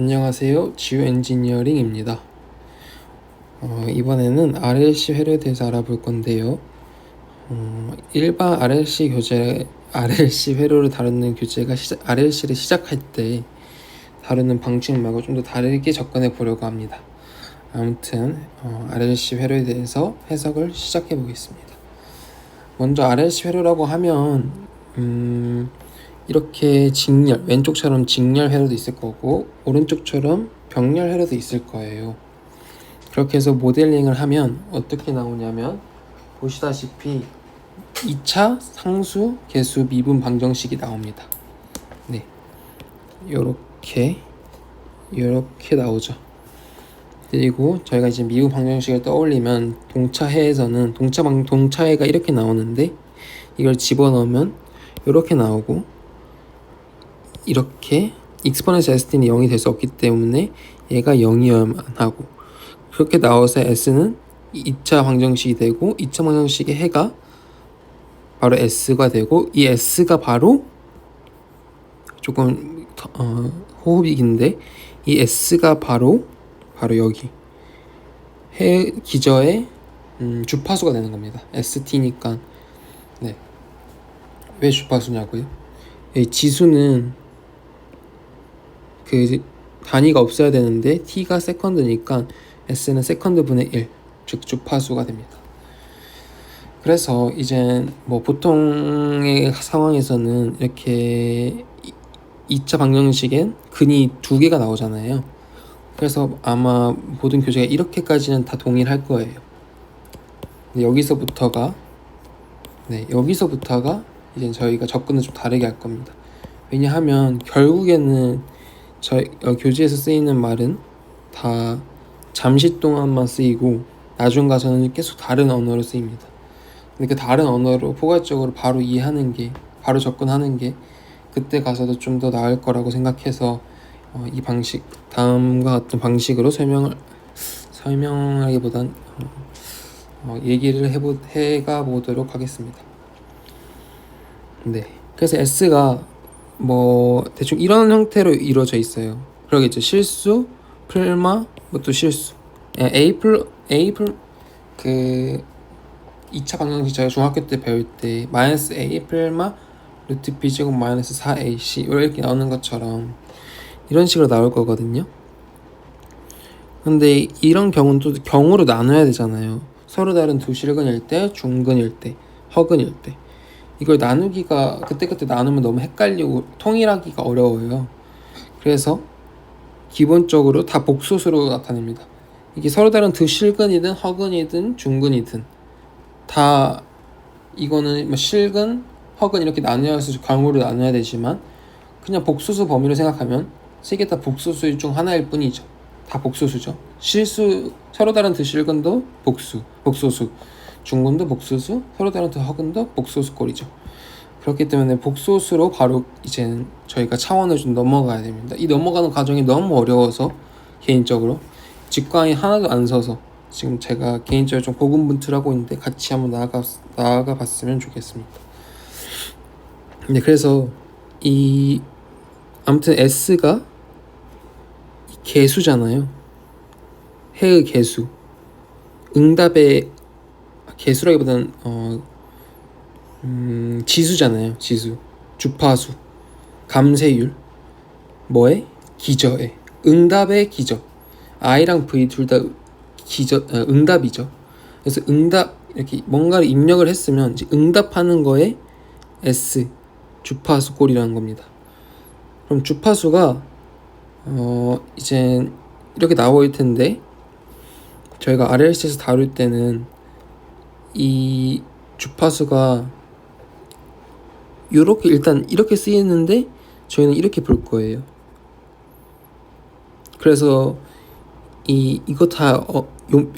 안녕하세요. 지우 엔지니어링입니다. 어, 이번에는 RLC 회로에 대해서 알아볼 건데요. 어, 일반 RLC 교재, RLC 회로를 다루는 교재가 시작, RLC를 시작할 때 다루는 방식 말고 좀 더 다르게 접근해 보려고 합니다. 아무튼 어, RLC 회로에 대해서 해석을 시작해 보겠습니다. 먼저 RLC 회로라고 하면 음, 이렇게 직렬 왼쪽처럼 직렬 회로도 있을 거고 오른쪽처럼 병렬 회로도 있을 거예요. 그렇게 해서 모델링을 하면 어떻게 나오냐면 보시다시피 2차 상수 개수 미분 방정식이 나옵니다. 네. 요렇게 요렇게 나오죠. 그리고 저희가 이제 미분 방정식을 떠올리면 동차해에서는 동차 방 동차해가 이렇게 나오는데 이걸 집어넣으면 이렇게 나오고 이렇게 익스포넨셜 sd는 0이 될 수 없기 때문에 얘가 0이어야만 하고 그렇게 나와서 s는 2차 방정식이 되고 2차 방정식의 해가 바로 s가 되고 이 s가 바로 조금 어, 호흡이 긴데 이 s가 바로 바로 여기 해 기저의 음, 주파수가 되는 겁니다. st니까 네. 왜 주파수냐고요? 이 지수는 그 단위가 없어야 되는데 t가 세컨드니까 s는 세컨드 분의 1, 즉 주파수가 됩니다. 그래서 이제 뭐 보통의 상황에서는 이렇게 2차 방정식엔 근이 두 개가 나오잖아요. 그래서 아마 모든 교재가 이렇게까지는 다 동일할 거예요. 여기서부터가 네, 여기서부터가 이제 저희가 접근을 좀 다르게 할 겁니다. 왜냐하면 결국에는 저희 어, 교재에서 쓰이는 말은 다 잠시 동안만 쓰이고 나중 가서는 계속 다른 언어로 쓰입니다. 근데 그 다른 언어로 포괄적으로 바로 이해하는 게 바로 접근하는 게 그때 가서도 좀 더 나을 거라고 생각해서 어, 이 방식 다음과 같은 방식으로 설명을 설명하기보단 어, 어, 얘기를 해보 해가 보도록 하겠습니다. 네. 그래서 S가 뭐 대충 이런 형태로 이루어져 있어요. 그러겠죠. 실수, 풀마, 뭐또 실수. 예, A 플 A 플그 2차 방정식 저희가 중학교 때 배울 때 마이너스 A 플마 루트 B 제곱 마이너스 4AC 이렇게 나오는 것처럼 이런 식으로 나올 거거든요. 근데 이런 경우는 또 경우로 나눠야 되잖아요. 서로 다른 두 실근일 때, 중근일 때, 허근일 때. 이걸 나누기가 그때그때 나누면 너무 헷갈리고 통일하기가 어려워요. 그래서 기본적으로 다 복소수로 나타냅니다. 이게 서로 다른 드실근이든 허근이든 중근이든 다 이거는 뭐 실근, 허근 이렇게 나뉘어서 광으로 나눠야 되지만 그냥 복소수 범위로 생각하면 세 개 다 복소수 중 하나일 뿐이죠. 다 복소수죠. 실수 서로 다른 드실근도 복수, 복소수. 중근도 복소수, 서로 다른 더 허근도 복소수 꼴이죠. 그렇기 때문에 복소수로 바로 이제는 저희가 차원을 좀 넘어가야 됩니다. 이 넘어가는 과정이 너무 어려워서 개인적으로 직관이 하나도 안 서서 지금 제가 개인적으로 좀 고군분투하고 있는데 같이 한번 나아가 나아가 봤으면 좋겠습니다. 네, 그래서 이 아무튼 S가 개수잖아요. 해의 개수. 응답의 개수라기보다는 어 음, 지수잖아요. 지수. 주파수. 감세율. 뭐에? 기저에. 응답의 기저. I랑 V 둘 다 기저 어, 응답이죠. 그래서 응답 이렇게 뭔가를 입력을 했으면 응답하는 거에 S 주파수 꼴이라는 겁니다. 그럼 주파수가 어 이제 이렇게 있을 텐데 저희가 RLC에서 다룰 때는 이 주파수가 이렇게 일단 이렇게 쓰이는데 저희는 이렇게 볼 거예요. 그래서 이 이거 다 어,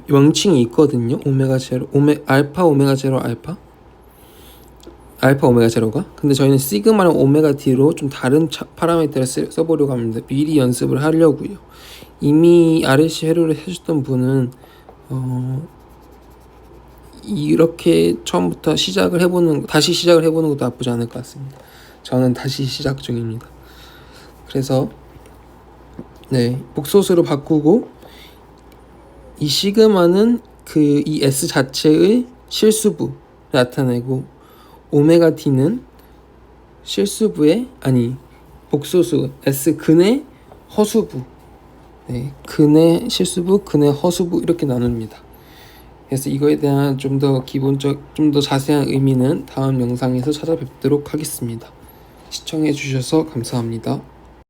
명칭이 있거든요. 오메가 제로, 오메 알파 오메가 제로 알파. 알파 오메가 제로가 근데 저희는 시그마랑 오메가 D로 좀 다른 차, 파라미터를 쓰, 써보려고 합니다 미리 연습을 하려고요 이미 RLC 회로를 해줬던 분은 어, 이렇게 처음부터 시작을 해보는 다시 시작을 해보는 것도 나쁘지 않을 것 같습니다. 저는 다시 시작 중입니다. 그래서 네, 복소수로 바꾸고 이 시그마는 그 이 S 자체의 실수부 나타내고 오메가 T는 실수부의 아니 복소수 S 근의 허수부 네, 근의 실수부 근의 허수부 이렇게 나눕니다. 그래서 이거에 대한 좀 더 기본적 좀 더 자세한 의미는 다음 영상에서 찾아뵙도록 하겠습니다. 시청해 주셔서 감사합니다.